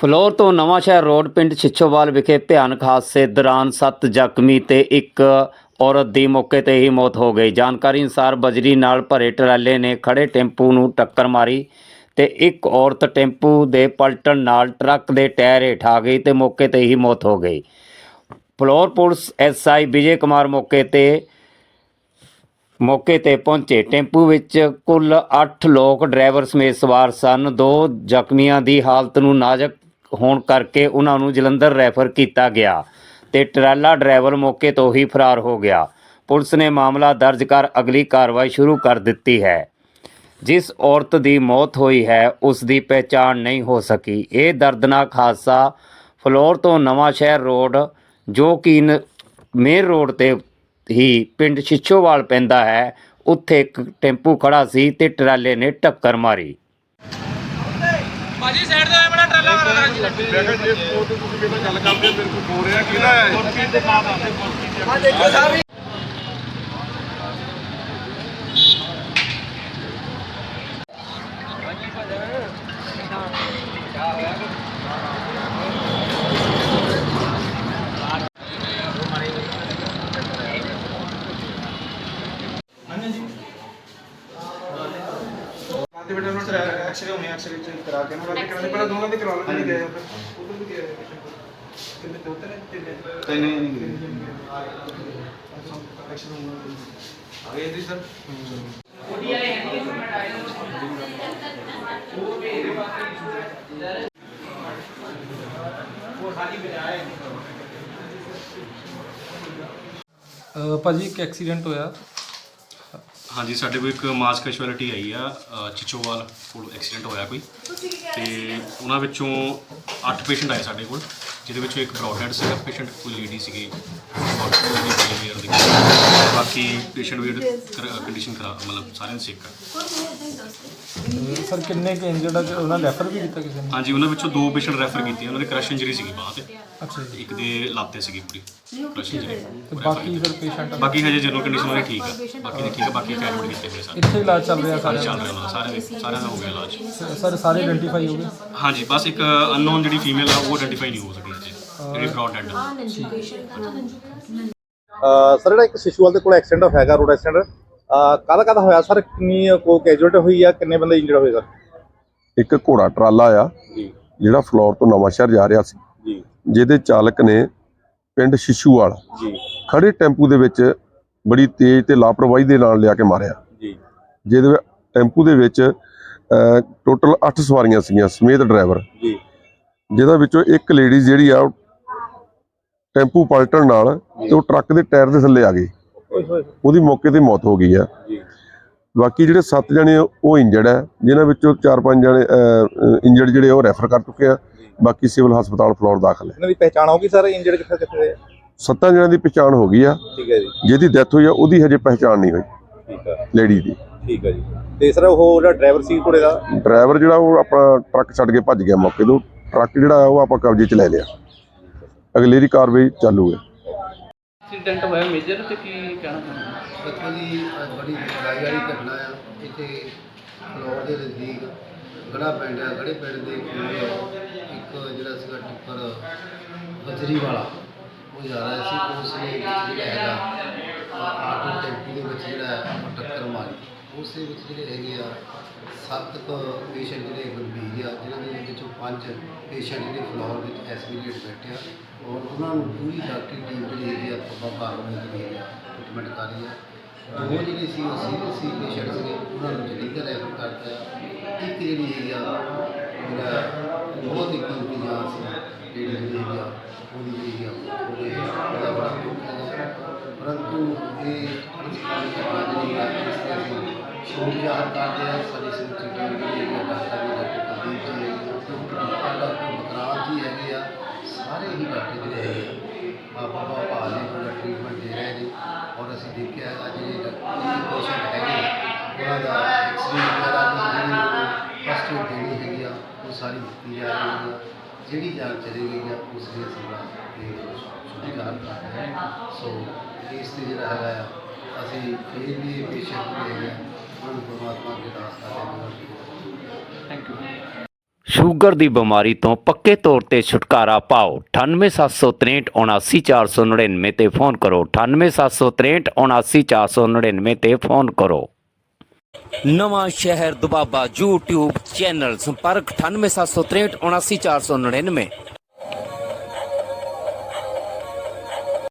Floor ਤੋਂ Nawanshahr road ਪਿੰਡ ਛਿੱਛੋਵਾਲ ਵਿਖੇ ਭਿਆਨਕ ਹਾਦਸੇ ਦੌਰਾਨ 7 ਜ਼ਖਮੀ ਤੇ ਇੱਕ ਔਰਤ ਦੀ ਮੌਕੇ ਤੇ ਹੀ ਮੌਤ ਹੋ ਗਈ। ਜਾਣਕਾਰੀ ਅਨੁਸਾਰ ਬਜਰੀ ਨਾਲ ਭਰੇ ਟਰਾਲੇ ਨੇ ਖੜੇ ਟੈਂਪੂ ਨੂੰ ਟੱਕਰ ਮਾਰੀ ਤੇ ਇੱਕ ਔਰਤ ਟੈਂਪੂ ਦੇ ਪਲਟਣ ਨਾਲ ਟਰੱਕ ਦੇ ਟਾਇਰ ਹੇਠ ਆ ਗਈ ਤੇ ਮੌਕੇ ਤੇ ਹੀ ਮੌਤ ਹੋ ਗਈ। ਫਲੋਰ ਪੁਲਿਸ ਐਸਆਈ ਵਿਜੇ ਕੁਮਾਰ ਮੌਕੇ ਤੇ ਮੌਕੇ ਤੇ ਪਹੁੰਚੇ। ਟੈਂਪੂ ਵਿੱਚ ਕੁੱਲ 8 ਲੋਕ ਡਰਾਈਵਰ ਸਮੇਤ ਸਵਾਰ ਸਨ। ਦੋ ਜ਼ਖਮੀਆਂ ਦੀ ਹਾਲਤ ਨੂੰ ਨਾਜ਼ੁਕ ਹੋਣ ਕਰਕੇ ਉਹਨਾਂ ਨੂੰ ਜਲੰਧਰ ਰੈਫਰ ਕੀਤਾ ਗਿਆ ਤੇ ਟਰਾਲਾ ਡਰਾਈਵਰ ਮੌਕੇ ਤੋਂ ਹੀ ਫਰਾਰ ਹੋ ਗਿਆ। ਪੁਲਿਸ ਨੇ ਮਾਮਲਾ ਦਰਜ ਕਰ ਅਗਲੀ ਕਾਰਵਾਈ ਸ਼ੁਰੂ ਕਰ ਦਿੱਤੀ ਹੈ। ਜਿਸ ਔਰਤ ਦੀ ਮੌਤ ਹੋਈ ਹੈ, ਉਸ ਦੀ ਪਹਿਚਾਣ ਨਹੀਂ ਹੋ ਸਕੀ। ਇਹ ਦਰਦਨਾਕ ਹਾਦਸਾ ਫਲੋਰ ਤੋਂ ਨਵਾਂ ਸ਼ਹਿਰ ਰੋਡ, ਜੋ ਕਿ ਨ- ਮੇਨ ਰੋਡ ਤੇ ਹੀ ਪਿੰਡ ਛਿੱਛੋਵਾਲ ਪੈਂਦਾ ਹੈ, ਉੱਥੇ ਇੱਕ ਟੈਂਪੂ ਖੜਾ ਸੀ ਤੇ ਟਰਾਲੇ ਨੇ ਟੱਕਰ ਮਾਰੀ। ਭਾਜੀ ਸਾਈਡ ਤੇ ਹੋਏ ਬੜਾ ਟਰਾਲਾ ਵਾਲਾ ਜੀ ਮੈਂ ਕਿਹਾ ਜੇ ਤੇ ਤੁਸੀਂ ਕਿਹਨਾਂ ਗੱਲ ਕਰਦੇ ਹੋ, ਮੇਰੇ ਕੋਲ ਹੋ ਰਿਹਾ? ਕਿਹਦਾ ਹੈ? ਤੇ ਉਹਨਾਂ ਦਾ ਐਕਸਰੇ ਹੋਣੇ ਐਕਸਰੇ ਚੈੱਕ ਕਰਾ ਕੇ ਉਹਨਾਂ ਦੇ ਕਰਾਣੇ ਪਹਿਲਾਂ ਦੋਨਾਂ ਦੇ ਕਰਾ ਲੈਣੇ ਗਏ ਉਧਰ ਉਧਰ ਵੀ ਗਏ ਕਿੰਨੇ ਦੋ ਤਿੰਨ ਤਿੰਨ ਤਿੰਨ ਨਹੀਂ ਗਏ ਐਕਸਰੇ ਹੋਣੇ ਆ ਗਏ ਜੀ ਸਰ ਅ, ਭਾਜੀ ਇੱਕ ਐਕਸੀਡੈਂਟ ਹੋਇਆ ਹਾਂਜੀ ਸਾਡੇ ਕੋਲ ਇੱਕ ਮਾਸ ਕੈਜੁਅਲਿਟੀ ਆਈ ਆ ਅ, ਚਿਚੋਵਾਲ ਕੋਲ ਐਕਸੀਡੈਂਟ ਹੋਇਆ ਕੋਈ। ਤੇ ਉਹਨਾਂ ਵਿੱਚੋਂ 8 ਪੇਸ਼ੈਂਟ ਆਏ ਸਾਡੇ ਕੋਲ ਜਿਹਦੇ ਵਿੱਚੋਂ ਇੱਕ ਬ੍ਰੌਡਹੈਡ ਸੀਗਾ ਪੇਸ਼ੈਂਟ ਕੋਈ ਲੇਡੀ ਸੀਗੀ। ਦੀ ਬਾਕੀ ਪੇਸ਼ੈਂਟ ਵੀ ਕੰਡੀਸ਼ਨ ਖਰਾਬ ਮਤਲਬ ਸਾਰਿਆਂ ਆ ਅ, ਸਰ ਕਿੰਨੇ ਕੁ ਇੰਜਰਡ ਆ? ਉਹਨਾਂ ਰੈਫਰ ਵੀ ਕੀਤਾ ਕਿਸੇ ਨੇ? ਹਾਂਜੀ ਉਹਨਾਂ ਵਿੱਚੋਂ ਦੋ ਪੇਸ਼ੈਂਟ ਰੈਫਰ ਕੀਤੇ। ਉਹਨਾਂ ਦੇ ਕ੍ਰਸ਼ ਇੰਜਰੀ ਸੀਗੀ ਬਾਹ ਤੇ ਅੱਛਾ ਜੀ। ਇੱਕ ਦੇ ਲੱਤ ਤੇ ਸੀਗੀ ਪੂਰੀ। ਕ੍ਰਸ਼ ਇੰਜਰੀ ਤੇ ਬਾਕੀ ਸਰ ਪੇਸ਼ੈਂਟ ਬਾਕੀ ਹਜੇ ਜਨਰਲ ਕੰਡੀਸ਼ਨ ਉਹਦੀ ਠੀਕ ਆ। ਬਾਕੀ ਦੇ ਠੀਕ ਆ ਬਾਕੀ ਐਡਮਿਟ ਕੀਤੇ ਹੋਏ ਸਾਰੇ। ਇੱਥੇ ਇਲਾਜ ਚੱਲ ਰਿਹਾ ਸਾਰੇ ਚੱਲ ਰਿਹਾ ਉਹਨਾਂ ਦਾ ਸਾਰਿਆਂ ਦੇ ਸਾਰਿਆਂ ਦਾ ਹੋ ਗਿਆ ਇਲਾਜ। ਸਰ ਸਾਰੇ ਆਇਡੈਂਟੀਫਾਈ ਹੋ ਗਏ? ਹਾਂਜੀ ਬਸ ਇੱਕ ਅਨਨੋਨ ਜਿਹੜੀ ਫੀਮੇਲ ਆ ਉਹ ਆਇਡੈਂਟੀਫਾਈ ਨਹੀਂ ਹੋ ਸਕੀ ਅਜੇ ਸਰ ਜਿਹੜਾ ਇੱਕ ਸ਼ਿਸ਼ੂਵਾਲ ਦੇ ਕੋਲ ਐਕਸੀਡੈਂਟ ਹੈਗਾ ਰੋਡ ਐਕਸੀਡੈਂਟ ਕਾਹਦਾ ਕਾਹਦਾ ਹੋਇਆ? ਸਰ ਕਿੰਨੀ ਕੋ ਕੈਜੂਅਲਟੀ ਹੋਈ ਆ? ਕਿੰਨੇ ਬੰਦੇ ਇੰਜਰਡ ਹੋਏ ਸਰ? ਇੱਕ ਘੋੜਾ ਟਰਾਲਾ ਆ ਜੀ। ਜਿਹੜਾ ਫਲੋਰ ਤੋਂ ਨਵਾਂਸ਼ਹਿਰ ਜਾ ਰਿਹਾ ਸੀ। ਜੀ। ਜਿਹਦੇ ਚਾਲਕ ਨੇ ਪਿੰਡ ਸ਼ਿਸ਼ੂਵਾਲ ਜੀ। ਖੜੇ ਟੈਂਪੂ ਦੇ ਵਿੱਚ ਬੜੀ ਤੇਜ਼ ਤੇ ਲਾਪਰਵਾਹੀ ਦੇ ਨਾਲ ਲਿਆ ਕੇ ਮਾਰਿਆ। ਜੀ। ਜਿਹਦੇ ਵਿੱਚ ਟੈਂਪੂ ਦੇ ਵਿੱਚ ਟੋਟਲ 8 ਸਵਾਰੀਆਂ ਸੀਗੀਆਂ ਸਮੇਤ ਡਰਾਈਵਰ। ਜੀ। ਜਿਹਦਾ ਵਿੱਚੋਂ ਇੱਕ ਲੇਡੀ ਜਿਹੜੀ ਆ ਟੈਂਪੂ ਪਲਟਣ ਨਾਲ ਤੇ ਉਹ ਟਰੱਕ ਦੇ ਟਾਇਰ ਦੇ ਥੱਲੇ ਆ ਗਈ ਹੋਏ ਉਹਦੀ ਮੌਕੇ ਤੇ ਮੌਤ ਹੋ ਗਈ ਆ। ਬਾਕੀ ਜਿਹੜੇ 7 ਜਣੇ ਉਹ ਇੰਜਰਡ ਹੈ ਜਿਨ੍ਹਾਂ ਵਿੱਚੋਂ 4-5 ਜਣੇ ਇੰਜਰਡ ਜਿਹੜੇ ਉਹ ਰੈਫਰ ਕਰ ਚੁੱਕੇ ਆ। ਬਾਕੀ ਸਿਵਲ ਹਸਪਤਾਲ ਫਲੋਰ ਦਾਖਲ ਹੈ। ਇਹਨਾਂ ਦੀ ਪਹਿਚਾਣ ਹੋਗੀ ਸਰ? ਇੰਜਰਡ ਕਿੱਥੇ ਕਿੱਥੇ ਦੇ ਆ? ਸੱਤਾਂ ਜਣਿਆਂ ਦੀ ਪਛਾਣ ਹੋ ਗਈ ਆ। ਠੀਕ ਹੈ ਜੀ। ਜਿਹਦੀ ਡੈਥ ਹੋਈ ਆ ਉਹਦੀ ਹਜੇ ਪਹਿਚਾਣ ਨਹੀਂ ਹੋਈ। ਠੀਕ ਹੈ ਲੇਡੀ ਦੀ। ਠੀਕ ਹੈ ਜੀ। ਤੇ ਸਰ ਉਹ ਜਿਹੜਾ ਡਰਾਈਵਰ ਸੀ ਘੋੜੇ ਦਾ? ਡਰਾਈਵਰ ਜਿਹੜਾ ਉਹ ਆਪਣਾ ਟਰੱਕ ਛੱਡ ਕੇ ਭੱਜ ਗਿਆ ਮੌਕੇ ਤੋਂ। ਟਰੱਕ ਜਿਹੜਾ ਉਹ ਆਪਾਂ ਕਬਜ਼ੇ 'ਚ ਲੈ ਲਿਆ। ਅਗਲੇਰੀ ਕਾਰਵਾਈ ਚਾਲੂ ਹੈ। ਐਕਸੀਡੈਂਟ ਹੋਇਆ ਮੇਜਰ ਤੇ ਕੀ ਕਹਿਣਾ ਚਾਹੁੰਦੇ ਦੇਖੋ ਜੀ ਅੱਜ ਬੜੀ ਲੜਾਈ ਵਾਲੀ ਘਟਨਾ ਆ। ਇੱਥੇ ਫਲੋਰ ਦੇ ਨਜ਼ਦੀਕ ਗੜਾ ਪਿੰਡ ਆ। ਗੜੇ ਪਿੰਡ ਦੇ ਕੋਲ ਇੱਕ ਜਿਹੜਾ ਸੀਗਾ ਟਿੱਪਰ ਬਜਰੀ ਵਾਲਾ ਉਹ ਜਾ ਰਿਹਾ ਸੀ। ਉਸ ਨੇ ਜਿਹੜਾ ਹੈਗਾ ਆਟੋ ਟੈਂਪੂ ਦੇ ਵਿੱਚ ਜਿਹੜਾ ਉਸ ਦੇ ਵਿੱਚ ਜਿਹੜੇ ਹੈਗੇ ਆ, ਸੱਤ ਪੇਸ਼ੈਂਟ ਜਿਹੜੇ ਗੰਭੀਰ ਆ, ਜਿਨ੍ਹਾਂ ਦੇ ਵਿੱਚੋਂ ਪੰਜ ਪੇਸ਼ੈਂਟ ਜਿਹੜੇ ਫਲੋਰ ਵਿੱਚ ਐਸਪੀਲੇਟ ਬੈਠੇ ਆ ਔਰ ਉਹਨਾਂ ਨੂੰ ਪੂਰੀ ਡਾਕਟਰੀ ਟੀਮ ਜਿਹੜੀ ਹੈਗੀ ਆ ਪੱਬਾ ਭਾਰਤ ਵਿੱਚ ਜਿਹੜੀ ਹੈ ਟ੍ਰੀਟਮੈਂਟ ਕਰ ਰਹੀ ਆ। ਦੋ ਜਿਹੜੇ ਸੀ, ਉਹ ਸੀਰੀਅਸ ਸੀ ਪੇਸ਼ੈਂਟ ਸੀਗੇ, ਉਹਨਾਂ ਨੂੰ ਜਲੰਧਰ ਰੈਫਰ ਕਰਤਾ ਇੱਕ ਜਿਹੜੀ ਹੈਗੀ ਆ, ਜਿਹੜਾ ਬਹੁਤ ਹੀ ਕੀਮਤੀ ਜਾਨ ਸੀ, ਜਿਹੜੀ ਹੈਗੀ ਆ, ਉਹਦੀ ਜਿਹੜੀ ਆ, ਉਹਦੇ ਬੜਾ ਦੁੱਖ ਹੈ। ਪਰੰਤੂ ਇਹ ਅਨਸਕਾਰੀ ਘਟਨਾ ਜਿਹੜੀ ਆ ਇਸ ਤੇ ਅਸੀਂ ਸ਼ੋਕ ਜ਼ਾਹਰ ਕਰਦੇ ਆ ਸਾਡੀ ਸਮੁੱਚੀ ਟੀਮ ਜਿਹੜੀ ਹੈਗੀ ਆ ਡਾਕਟਰ ਜੀ ਡਾਕਟਰ ਕੁਲਦੀਪ ਜੀ ਹੈਗੇ ਆ ਡਾਕਟਰ ਬਕਰਾਮ ਜੀ ਹੈਗੇ ਆ ਸਾਰੇ ਹੀ ਡਾਕਟਰ ਜਿਹੜੇ ਹੈਗੇ ਆ ਬਾਬਾ ਭਾਲ ਨੇ ਪੂਰਾ ਟ੍ਰੀਟਮੈਂਟ ਦੇ ਰਹੇ ਨੇ ਔਰ ਅਸੀਂ ਦੇਖਿਆ ਹੈਗਾ ਜਿਹੜੇ ਪੇਸ਼ੈਂਟ ਹੈਗੇ ਆ, ਉਹਨਾਂ ਦਾ ਐਕਸਰੇ ਵਗੈਰਾ ਦੀ ਜਿਹੜੀ ਫਸਟ ਏਡ ਦੇਣੀ ਹੈਗੀ ਆ ਉਹ ਸਾਰੀ ਦਿੱਤੀ ਜਾ ਰਹੀ ਹੈਗੀ ਆ ਜਿਹੜੀ ਜਾਨ ਚਲੀ ਗਈ ਆ ਉਸ ਦੇ ਅਸੀਂ ਬੜਾ ਤੇ ਸ਼ੁਕਰੀਆ ਕਰ ਰਹੇ ਹਾਂ ਸੋ ਇਸ ਤੇ ਜਿਹੜਾ ਹੈਗਾ ਆ ਅਸੀਂ ਫਿਰ ਵੀ ਇਹ ਪੇਸ਼ੈਂਟ ਜਿਹੜੇ ਹੈਗੇ ਆ ਉਹਨਾਂ ਨੂੰ ਪਰਮਾਤਮਾ ਅਰਦਾਸ ਕਰਦੇ ਹਾਂ। ਥੈਂਕ ਯੂ ਸ਼ੂਗਰ ਦੀ ਬਿਮਾਰੀ ਤੋਂ ਪੱਕੇ ਤੌਰ ਤੇ ਛੁਟਕਾਰਾ ਪਾਓ। 9876379499 ਤੇ ਫੋਨ ਕਰੋ। 9876379499 ਤੇ ਫੋਨ ਕਰੋ। ਨਵਾਂ ਸ਼ਹਿਰ ਦੁਬਾਬਾ YouTube ਚੈਨਲ ਸੰਪਰਕ 9876379499